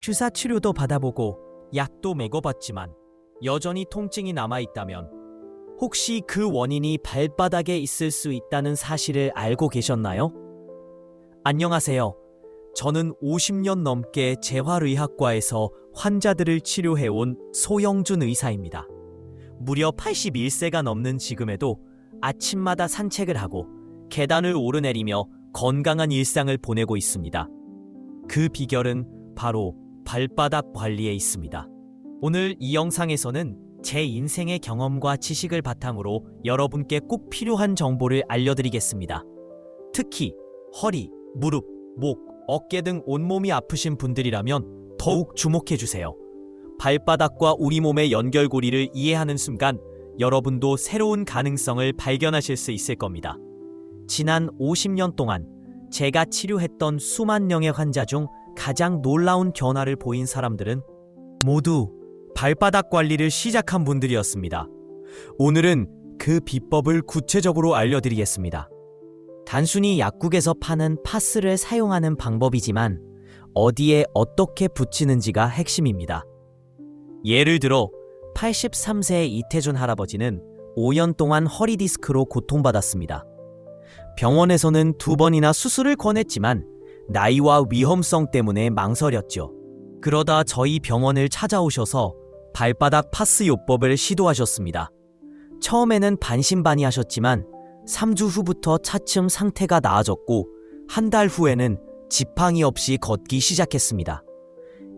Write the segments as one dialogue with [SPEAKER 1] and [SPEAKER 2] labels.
[SPEAKER 1] 주사 치료도 받아보고 약도 먹어봤지만 여전히 통증이 남아있다면 혹시 그 원인이 발바닥에 있을 수 있다는 사실을 알고 계셨나요? 안녕하세요. 저는 50년 넘게 재활의학과에서 환자들을 치료해온 소영준 의사입니다. 무려 81세가 넘는 지금에도 아침마다 산책을 하고 계단을 오르내리며 건강한 일상을 보내고 있습니다. 그 비결은 바로 발바닥 관리에 있습니다. 오늘 이 영상에서는 제 인생의 경험과 지식을 바탕으로 여러분께 꼭 필요한 정보를 알려드리겠습니다. 특히 허리, 무릎, 목, 어깨 등 온몸이 아프신 분들이라면 더욱 주목해주세요. 발바닥과 우리 몸의 연결고리를 이해하는 순간 여러분도 새로운 가능성을 발견하실 수 있을 겁니다. 지난 50년 동안 제가 치료했던 수만 명의 환자 중 가장 놀라운 변화를 보인 사람들은 모두 발바닥 관리를 시작한 분들이었습니다. 오늘은 그 비법을 구체적으로 알려드리겠습니다. 단순히 약국에서 파는 파스를 사용하는 방법이지만 어디에 어떻게 붙이는지가 핵심입니다. 예를 들어 83세의 이태준 할아버지는 5년 동안 허리 디스크로 고통받았습니다. 병원에서는 두 번이나 수술을 권했지만 나이와 위험성 때문에 망설였죠. 그러다 저희 병원을 찾아오셔서 발바닥 파스 요법을 시도하셨습니다. 처음에는 반신반의하셨지만 3주 후부터 차츰 상태가 나아졌고 한 달 후에는 지팡이 없이 걷기 시작했습니다.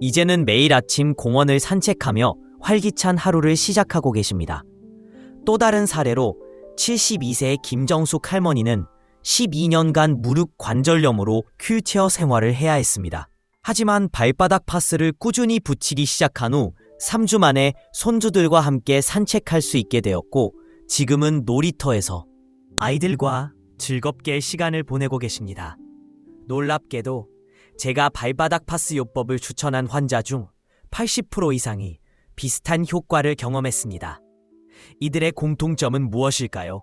[SPEAKER 1] 이제는 매일 아침 공원을 산책하며 활기찬 하루를 시작하고 계십니다. 또 다른 사례로 72세의 김정숙 할머니는 12년간 무릎 관절염으로 휠체어 생활을 해야 했습니다. 하지만 발바닥 파스를 꾸준히 붙이기 시작한 후 3주 만에 손주들과 함께 산책할 수 있게 되었고 지금은 놀이터에서 아이들과 즐겁게 시간을 보내고 계십니다. 놀랍게도 제가 발바닥 파스 요법을 추천한 환자 중 80% 이상이 비슷한 효과를 경험했습니다. 이들의 공통점은 무엇일까요?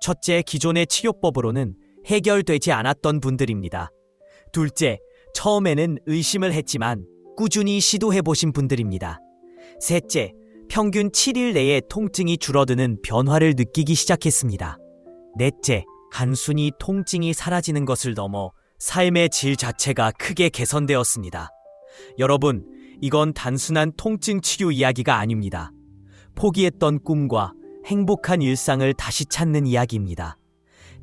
[SPEAKER 1] 첫째, 기존의 치료법으로는 해결되지 않았던 분들입니다. 둘째, 처음에는 의심을 했지만 꾸준히 시도해 보신 분들입니다. 셋째, 평균 7일 내에 통증이 줄어드는 변화를 느끼기 시작했습니다. 넷째, 단순히 통증이 사라지는 것을 넘어 삶의 질 자체가 크게 개선되었습니다. 여러분, 이건 단순한 통증 치료 이야기가 아닙니다. 포기했던 꿈과 행복한 일상을 다시 찾는 이야기입니다.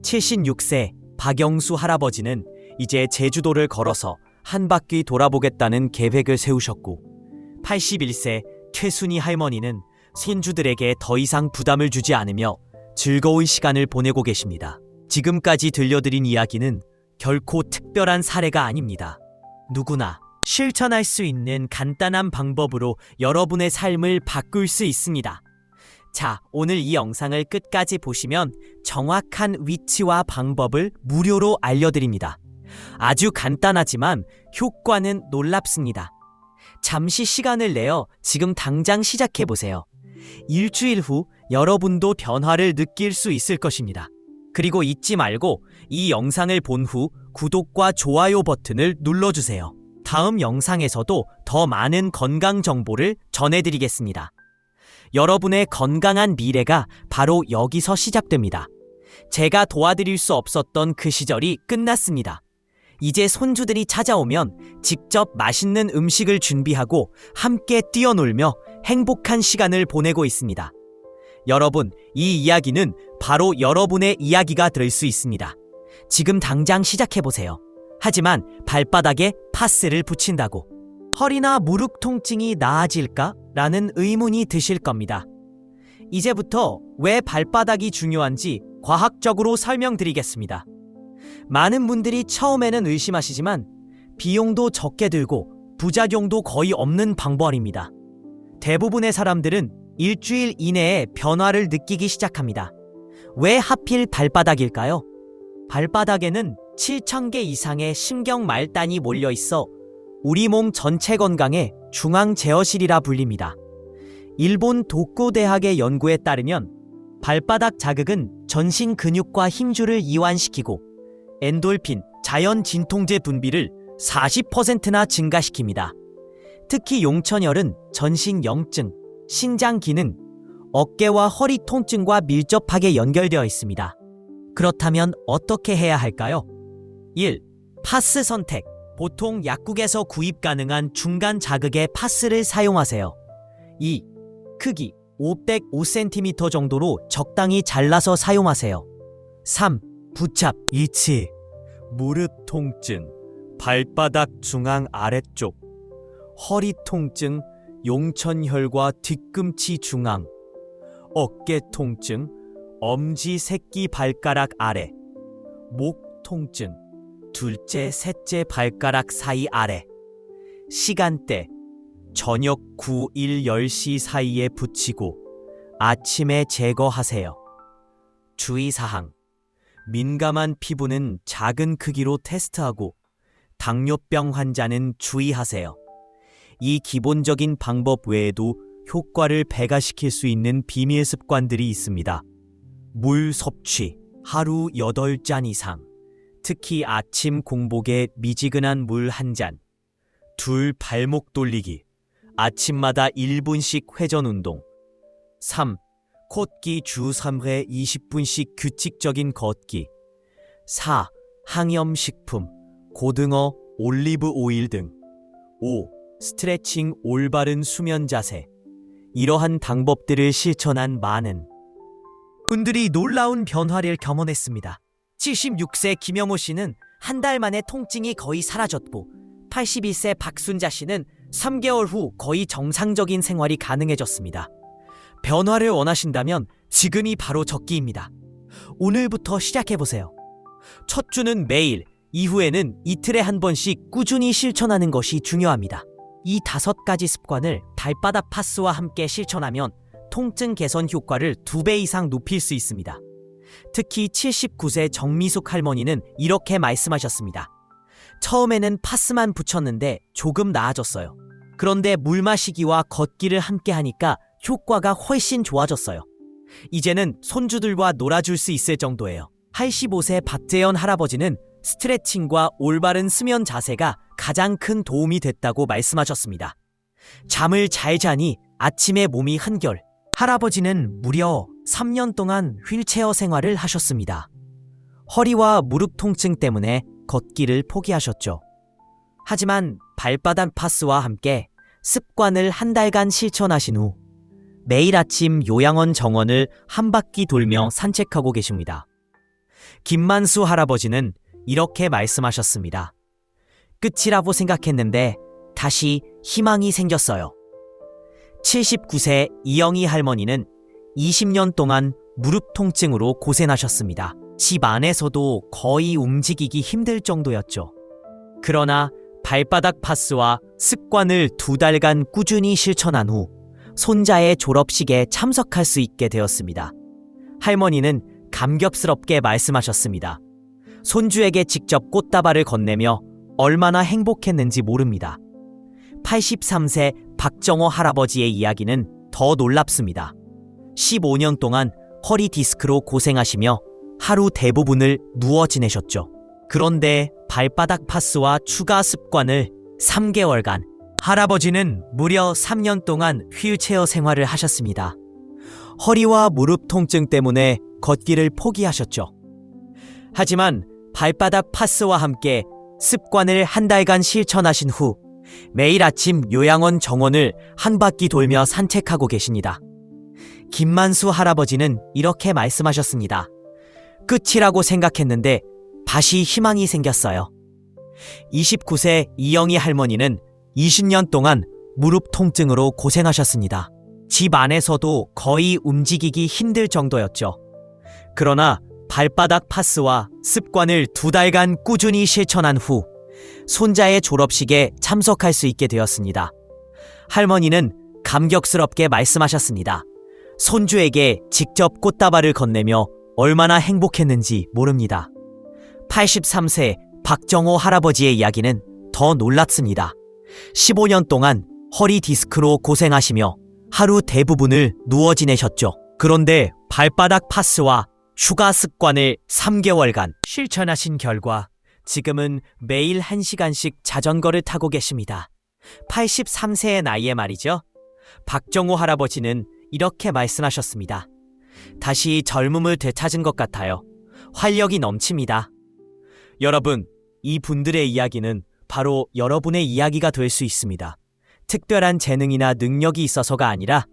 [SPEAKER 1] 76세 박영수 할아버지는 이제 제주도를 걸어서 한 바퀴 돌아보겠다는 계획을 세우셨고, 81세 최순희 할머니는 손주들에게 더 이상 부담을 주지 않으며 즐거운 시간을 보내고 계십니다. 지금까지 들려드린 이야기는 결코 특별한 사례가 아닙니다. 누구나 실천할 수 있는 간단한 방법으로 여러분의 삶을 바꿀 수 있습니다. 자, 오늘 이 영상을 끝까지 보시면 정확한 위치와 방법을 무료로 알려드립니다. 아주 간단하지만 효과는 놀랍습니다. 잠시 시간을 내어 지금 당장 시작해보세요. 일주일 후 여러분도 변화를 느낄 수 있을 것입니다. 그리고 잊지 말고 이 영상을 본 후 구독과 좋아요 버튼을 눌러주세요. 다음 영상에서도 더 많은 건강 정보를 전해드리겠습니다. 여러분의 건강한 미래가 바로 여기서 시작됩니다. 제가 도와드릴 수 없었던 그 시절이 끝났습니다. 이제 손주들이 찾아오면 직접 맛있는 음식을 준비하고 함께 뛰어놀며 행복한 시간을 보내고 있습니다. 여러분, 이 이야기는 바로 여러분의 이야기가 될 수 있습니다. 지금 당장 시작해보세요. 하지만 발바닥에 파스를 붙인다고 허리나 무릎 통증이 나아질까? 라는 의문이 드실 겁니다. 이제부터 왜 발바닥이 중요한지 과학적으로 설명드리겠습니다. 많은 분들이 처음에는 의심하시지만 비용도 적게 들고 부작용도 거의 없는 방법입니다. 대부분의 사람들은 일주일 이내에 변화를 느끼기 시작합니다. 왜 하필 발바닥일까요? 발바닥에는 7,000개 이상의 신경 말단이 몰려 있어 우리 몸 전체 건강의 중앙 제어실이라 불립니다. 일본 도쿄대학의 연구에 따르면 발바닥 자극은 전신 근육과 힘줄을 이완시키고 엔돌핀, 자연 진통제 분비를 40%나 증가시킵니다. 특히 용천열은 전신 염증, 신장 기능, 어깨와 허리 통증과 밀접하게 연결되어 있습니다. 그렇다면 어떻게 해야 할까요? 1. 파스 선택. 보통 약국에서 구입 가능한 중간 자극의 파스를 사용하세요. 2. 크기 505cm 정도로 적당히 잘라서 사용하세요. 3. 부착 이치 무릎 통증 발바닥 중앙 아래쪽 허리 통증 용천혈과 뒤꿈치 중앙 어깨 통증 엄지 새끼 발가락 아래 목 통증 둘째 셋째 발가락 사이 아래 시간대 저녁 9, 1, 10시 사이에 붙이고 아침에 제거하세요. 주의사항 민감한 피부는 작은 크기로 테스트하고 당뇨병 환자는 주의하세요. 이 기본적인 방법 외에도 효과를 배가시킬 수 있는 비밀 습관들이 있습니다. 물 섭취 하루 8잔 이상 특히 아침 공복에 미지근한 물 한 잔. 둘 발목 돌리기. 아침마다 1분씩 회전 운동. 3. 콧기 주 3회 20분씩 규칙적인 걷기. 4. 항염식품, 고등어, 올리브 오일 등. 5. 스트레칭 올바른 수면 자세. 이러한 방법들을 실천한 많은 분들이 놀라운 변화를 경험했습니다. 76세 김영호 씨는 한 달 만에 통증이 거의 사라졌고 81세 박순자 씨는 3개월 후 거의 정상적인 생활이 가능해졌습니다. 변화를 원하신다면 지금이 바로 적기입니다. 오늘부터 시작해보세요. 첫 주는 매일, 이후에는 이틀에 한 번씩 꾸준히 실천하는 것이 중요합니다. 이 다섯 가지 습관을 발바닥 파스와 함께 실천하면 통증 개선 효과를 두 배 이상 높일 수 있습니다. 특히 79세 정미숙 할머니는 이렇게 말씀하셨습니다. 처음에는 파스만 붙였는데 조금 나아졌어요. 그런데 물 마시기와 걷기를 함께 하니까 효과가 훨씬 좋아졌어요. 이제는 손주들과 놀아줄 수 있을 정도예요. 85세 박재현 할아버지는 스트레칭과 올바른 수면 자세가 가장 큰 도움이 됐다고 말씀하셨습니다. 잠을 잘 자니 아침에 몸이 한결. 할아버지는 무려 3년 동안 휠체어 생활을 하셨습니다. 허리와 무릎 통증 때문에 걷기를 포기하셨죠. 하지만 발바닥 파스와 함께 습관을 한 달간 실천하신 후 매일 아침 요양원 정원을 한 바퀴 돌며 산책하고 계십니다. 김만수 할아버지는 이렇게 말씀하셨습니다. 끝이라고 생각했는데 다시 희망이 생겼어요. 79세 이영희 할머니는 20년 동안 무릎 통증으로 고생하셨습니다. 집 안에서도 거의 움직이기 힘들 정도였죠. 그러나 발바닥 파스와 습관을 두 달간 꾸준히 실천한 후 손자의 졸업식에 참석할 수 있게 되었습니다. 할머니는 감격스럽게 말씀하셨습니다. 손주에게 직접 꽃다발을 건네며 얼마나 행복했는지 모릅니다. 83세 박정호 할아버지의 이야기는 더 놀랍습니다. 15년 동안 허리 디스크로 고생하시며 하루 대부분을 누워 지내셨죠. 그런데 발바닥 파스와 추가 습관을 3개월간 할아버지는 무려 3년 동안 휠체어 생활을 하셨습니다. 허리와 무릎 통증 때문에 걷기를 포기하셨죠. 하지만 발바닥 파스와 함께 습관을 한 달간 실천하신 후 매일 아침 요양원 정원을 한 바퀴 돌며 산책하고 계십니다. 김만수 할아버지는 이렇게 말씀하셨습니다. 끝이라고 생각했는데 다시 희망이 생겼어요. 29세 이영희 할머니는 20년 동안 무릎 통증으로 고생하셨습니다. 집 안에서도 거의 움직이기 힘들 정도였죠. 그러나 발바닥 파스와 습관을 두 달간 꾸준히 실천한 후 손자의 졸업식에 참석할 수 있게 되었습니다. 할머니는 감격스럽게 말씀하셨습니다. 손주에게 직접 꽃다발을 건네며 얼마나 행복했는지 모릅니다. 83세 박정호 할아버지의 이야기는 더 놀랍습니다. 15년 동안 허리 디스크로 고생하시며 하루 대부분을 누워 지내셨죠. 그런데 발바닥 파스와 휴가 습관을 3개월간 실천하신 결과 지금은 매일 1시간씩 자전거를 타고 계십니다. 83세의 나이에 말이죠. 박정호 할아버지는 이렇게 말씀하셨습니다. 다시 젊음을 되찾은 것 같아요. 활력이 넘칩니다. 여러분, 이 분들의 이야기는 바로 여러분의 이야기가 될 수 있습니다. 특별한 재능이나 능력이 있어서가 아니라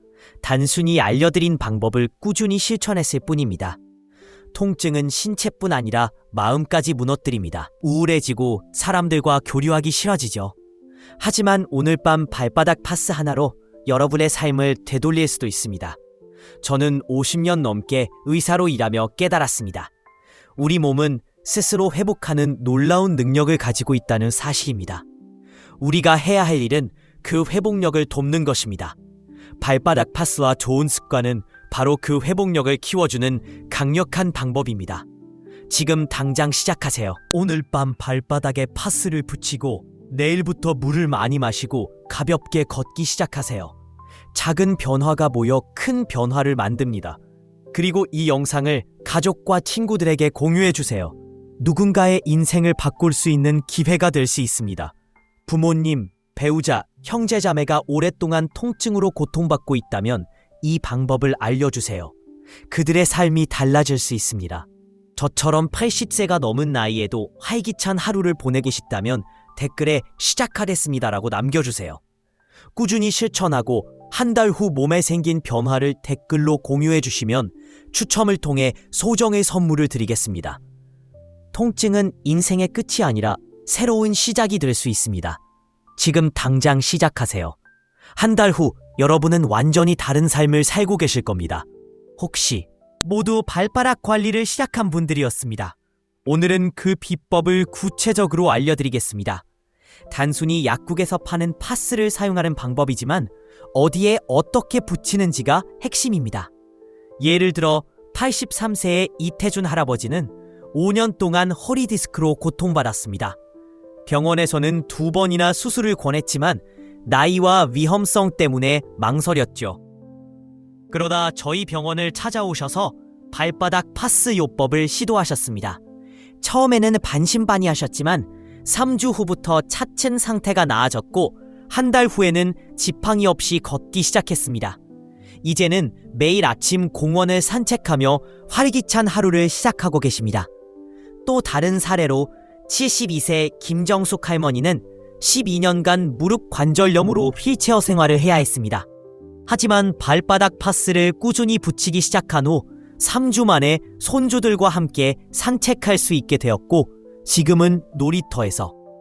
[SPEAKER 1] 단순히 알려드린 방법을 꾸준히 실천했을 뿐입니다. 통증은 신체뿐 아니라 마음까지 무너뜨립니다. 우울해지고 사람들과 교류하기 싫어지죠. 하지만 오늘 밤 발바닥 파스 하나로 여러분의 삶을 되돌릴 수도 있습니다. 저는 50년 넘게 의사로 일하며 깨달았습니다. 우리 몸은 스스로 회복하는 놀라운 능력을 가지고 있다는 사실입니다. 우리가 해야 할 일은 그 회복력을 돕는 것입니다. 발바닥 파스와 좋은 습관은 바로 그 회복력을 키워주는 강력한 방법입니다. 지금 당장 시작하세요. 오늘 밤 발바닥에 파스를 붙이고 내일부터 물을 많이 마시고 가볍게 걷기 시작하세요. 작은 변화가 모여 큰 변화를 만듭니다. 그리고 이 영상을 가족과 친구들에게 공유해 주세요. 누군가의 인생을 바꿀 수 있는 기회가 될 수 있습니다. 부모님, 배우자, 형제자매가 오랫동안 통증으로 고통받고 있다면 이 방법을 알려주세요. 그들의 삶이 달라질 수 있습니다. 저처럼 80세가 넘은 나이에도 활기찬 하루를 보내고 싶다면 댓글에 시작하겠습니다라고 남겨주세요. 꾸준히 실천하고 한 달 후 몸에 생긴 변화를 댓글로 공유해 주시면 추첨을 통해 소정의 선물을 드리겠습니다. 통증은 인생의 끝이 아니라 새로운 시작이 될 수 있습니다. 지금 당장 시작하세요. 한 달 후 여러분은 완전히 다른 삶을 살고 계실 겁니다. 혹시 모두 발바닥 관리를 시작한 분들이었습니다. 오늘은 그 비법을 구체적으로 알려드리겠습니다. 단순히 약국에서 파는 파스를 사용하는 방법이지만 어디에 어떻게 붙이는지가 핵심입니다. 예를 들어 83세의 이태준 할아버지는 5년 동안 허리 디스크로 고통받았습니다. 병원에서는 두 번이나 수술을 권했지만 나이와 위험성 때문에 망설였죠. 그러다 저희 병원을 찾아오셔서 발바닥 파스 요법을 시도하셨습니다. 처음에는 반신반의하셨지만 3주 후부터 차츰 상태가 나아졌고 한 달 후에는 지팡이 없이 걷기 시작했습니다. 이제는 매일 아침 공원을 산책하며 활기찬 하루를 시작하고 계십니다. 또 다른 사례로 72세 김정숙 할머니는 12년간 무릎 관절염으로 휠체어 생활을 해야 했습니다. 하지만 발바닥 파스를 꾸준히 붙이기 시작한 후 3주 만에 손주들과 함께 산책할 수 있게 되었고 지금은 놀이터에서